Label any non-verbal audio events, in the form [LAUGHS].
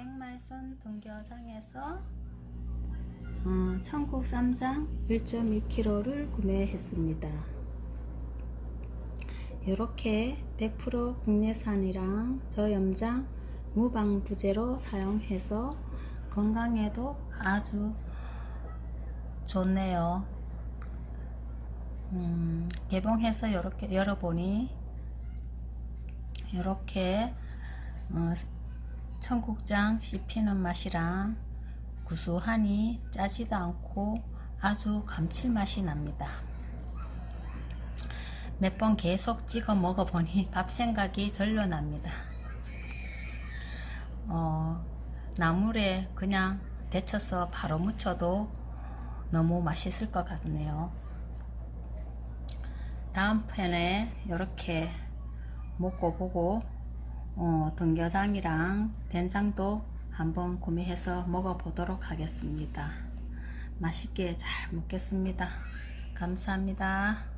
백말순 동교상에서 어, 천국 쌈장 1.2kg를 구매했습니다. 이렇게 100% 국내산이랑 저염장 무방부제로 사용해서 건강에도 아주 좋네요. 음, 개봉해서 이렇게 열어보니 이렇게 어, 청국장 씹히는 맛이랑 구수하니 짜지도 않고 아주 감칠맛이 납니다. 몇 번 계속 찍어 먹어보니 [LAUGHS] 밥 생각이 절로 납니다. 어, 나물에 그냥 데쳐서 바로 무쳐도 너무 맛있을 것 같네요. 다음 편에 이렇게 먹고 보고 어, 등겨장이랑 된장도 한번 구매해서 먹어보도록 하겠습니다. 맛있게 잘 먹겠습니다. 감사합니다.